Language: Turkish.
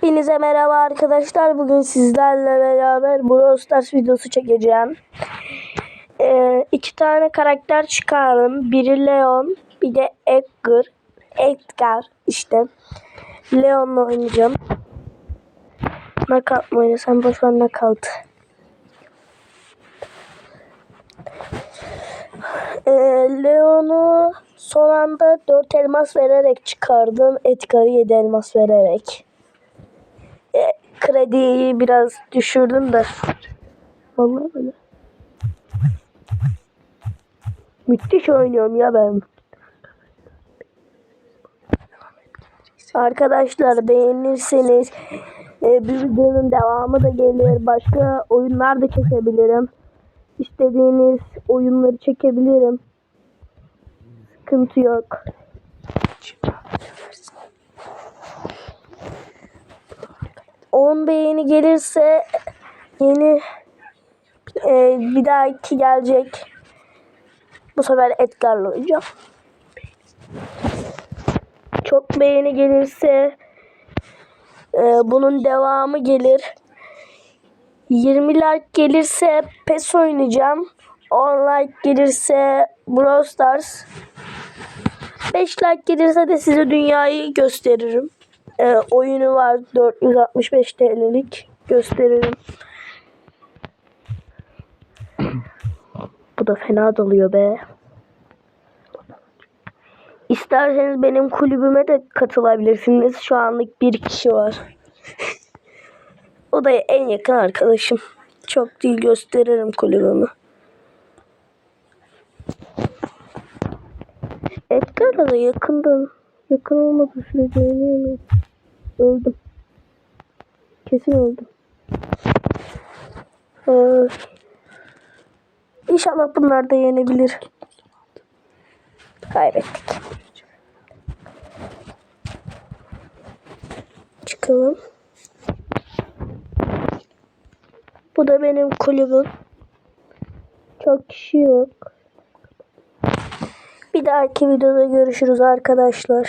Hepinize merhaba arkadaşlar. Bugün sizlerle beraber Brawl Stars videosu çekeceğim. Ee, iki tane karakter çıkardım. Biri Leon, bir de Edgar. Edgar işte. Leon'la oynayacağım. Knockout mı oynasam? Boş ver Knockout. Ee, Leon'u son anda 4 elmas vererek çıkardım. Edgar'ı 7 elmas vererek. Krediyi biraz düşürdüm de. Vallahi böyle. Müthiş oynuyorum ya ben. Arkadaşlar beğenirseniz e, bir videonun devamı da gelir. Başka oyunlar da çekebilirim. İstediğiniz oyunları çekebilirim. Sıkıntı yok. On beğeni gelirse yeni e, bir dahaki gelecek. Bu sefer Edgar'la oynayacağım. Çok beğeni gelirse e, bunun devamı gelir. 20 like gelirse PES oynayacağım. 10 like gelirse Brawl Stars. 5 like gelirse de size dünyayı gösteririm. Ee, oyunu var 465 TL'lik gösteririm. Bu da fena dalıyor be. İsterseniz benim kulübüme de katılabilirsiniz. Şu anlık bir kişi var. O da en yakın arkadaşım. Çok değil gösteririm kulübümü. Edgar'la da yakından yakın olmadığı sürece oynayamıyorum. Öldüm. Kesin öldüm. Ee, İnşallah bunlar da yenebilir. Kaybettik. Çıkalım. Bu da benim kulübüm. Çok kişi yok. Bir dahaki videoda görüşürüz arkadaşlar.